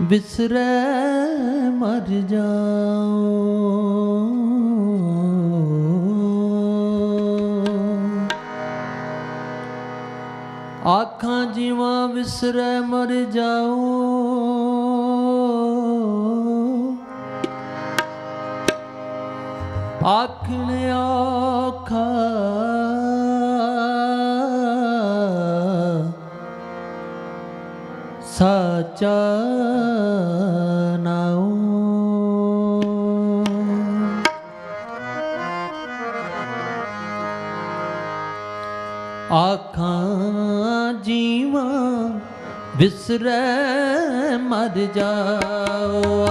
ਬਿਸਰੈ ਮਰ ਜਾਉ ਆਖਾਂ ਜੀਵਾ ਵਿਸਰੈ ਮਰ ਜਾਉ ਆਖਣ ਆਖਾਂ ਸਾਚਾ ਨਾਉ। ਆਖਾਂ ਜੀਵਾ ਵਿਸਰੈ ਮਰ ਜਾਓ।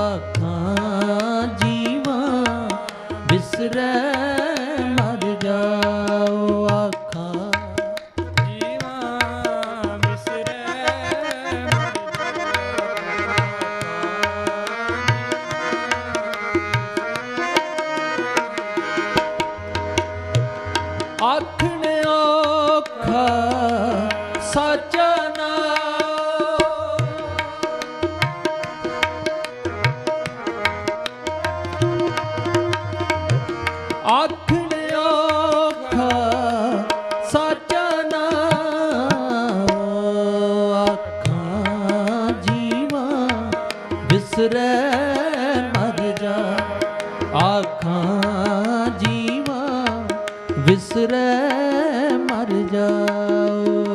ਵਿਸਰੈ ਮਰ ਜਾਓ।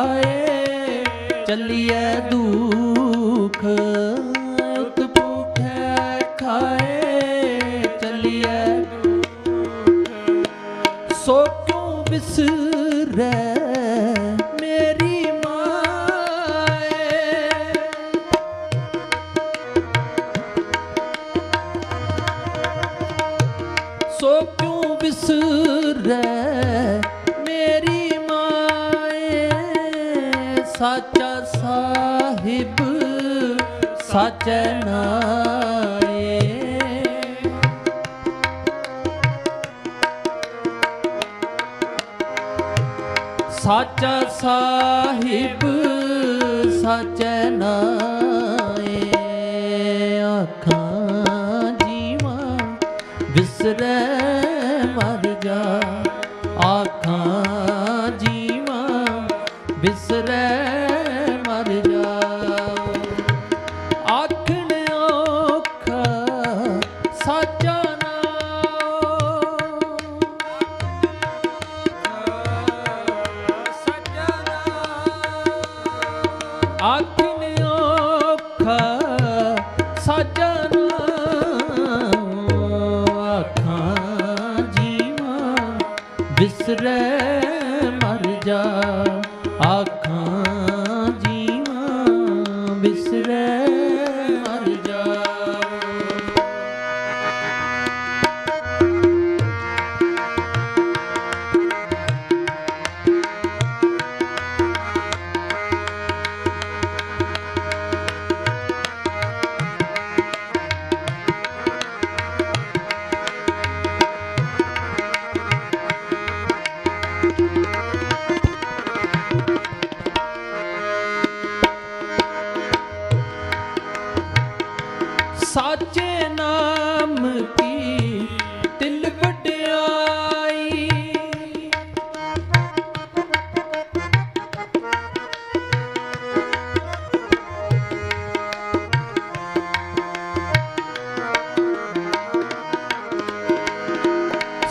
ਜਾਏ ਚੱਲੀਐ ਦੁਖ ਉਤ ਭੁਖੈ ਖਾਏ ਚੱਲੀਐ ਸੋ ਕਿਉ ਸੋ ਕਿਉਂ ਵਿਸਰੈ ਸਾਹਿਬ ਸਚਨਾਏ ਸੱਚ ਸਾਹਿਬ ਸਚਨਾਏ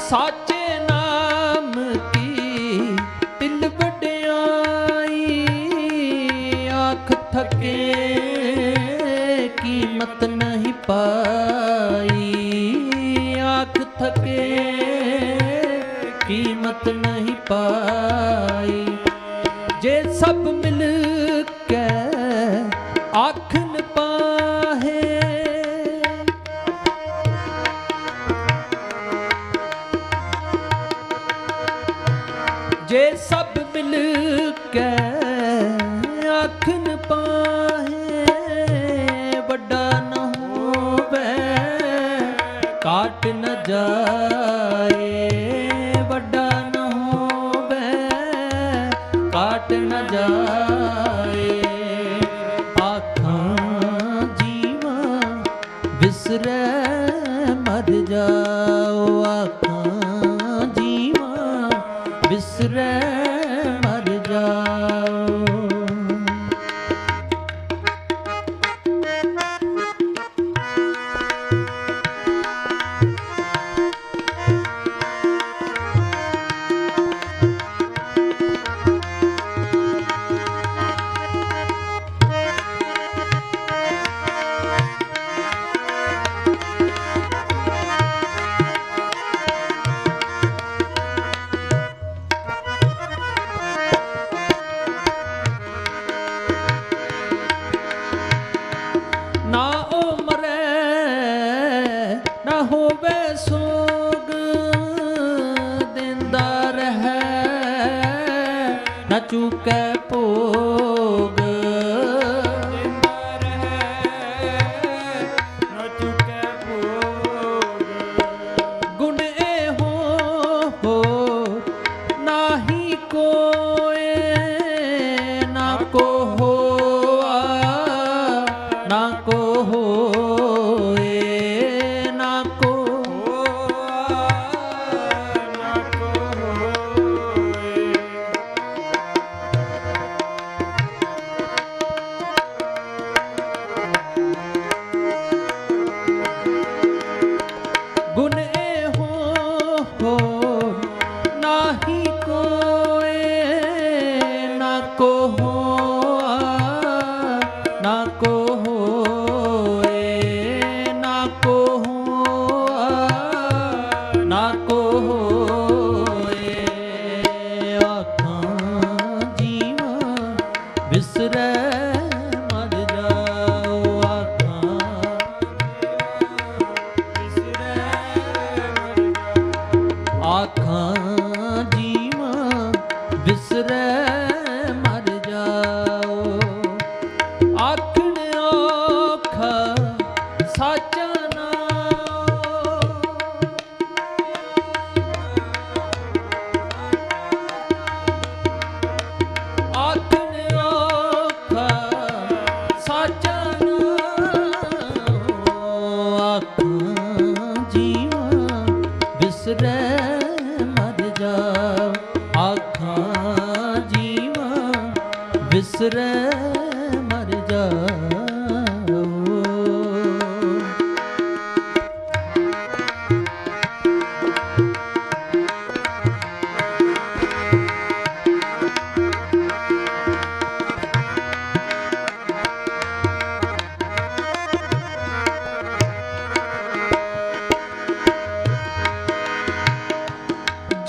ਸਾਚੇ ਨਾਮ ਕੀ ਤਿਲ ਵਡਿਆਈ, ਆਖ ਥਕੇ ਕੀਮਤ ਨਹੀਂ ਪਾਈ। ਆਖ ਥਕੇ ਕੀਮਤ ਨਹੀਂ ਪਾਈ। ਜੇ ਸਭ ਮਿਲ ਸਾਚਾ ਆਖਣ ਆਖਾ ਸਾਚਾ ਨਾਮ। ਆਖਾਂ ਜੀਵਾ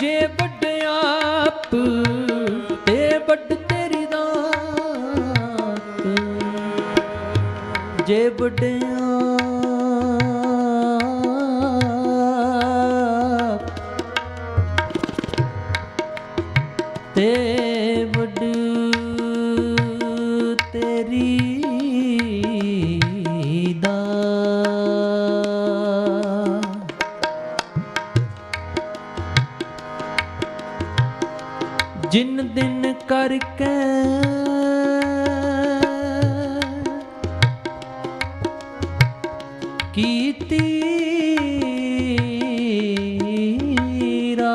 ਜੇ ਵੱਡ ਆਪ ਤੇ ਵੱਡ ਤੇਰੀ ਦਾਤ। ਜੇ ਵੱਡ ਤੇ ਵੱਡ ਤੇਰੀ ਜਿਨ ਦਿਨ ਕਰ ਕੈ ਕੀਤੀ ਰਾ।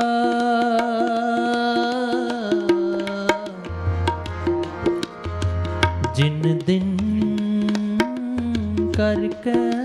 ਜਿਨ ਦਿਨ ਕਰ ਕੈ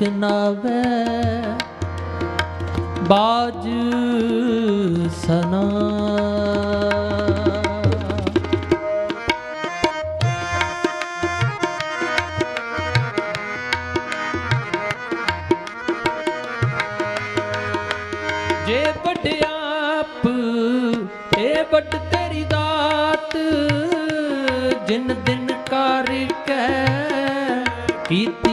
ਨਾਨਕ ਨਾਵੇ ਬਾਜ ਸਨਾ। ਜੇ ਵਡਿਆਪ ਏ ਵੱਡ ਤੇਰੀ ਦਾਤ, ਜਿਨ ਦਿਨ ਕਰ ਕੇ, ਕੀਤੀ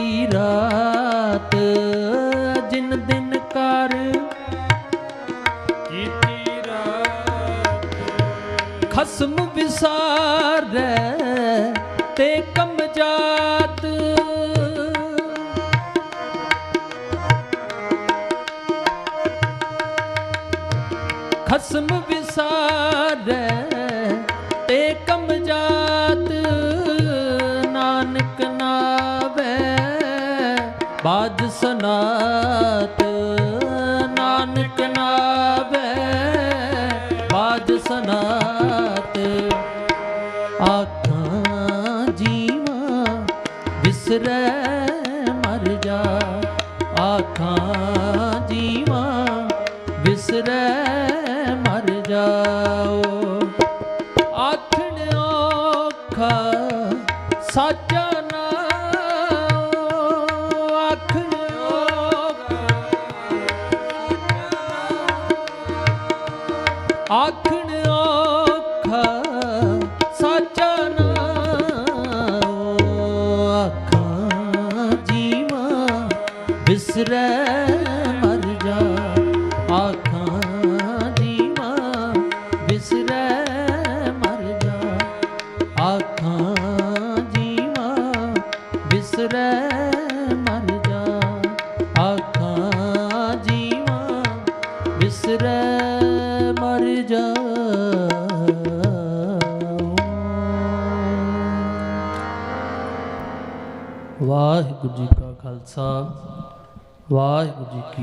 ਖਸਮ ਵਿਸਾਰੈ ਤੇ ਕਮ ਜਾਤ। ਖਸਮ ਵਿਸਾਰੈ ਤੇ ਕਮ ਜਾਤ ਨਾਨਕ ਨਾਵੇ ਬਾਜ ਸਨਾਤ। ਆਖਣ ਵਾਹਿਗੁਰੂ ਜੀ ਕਾ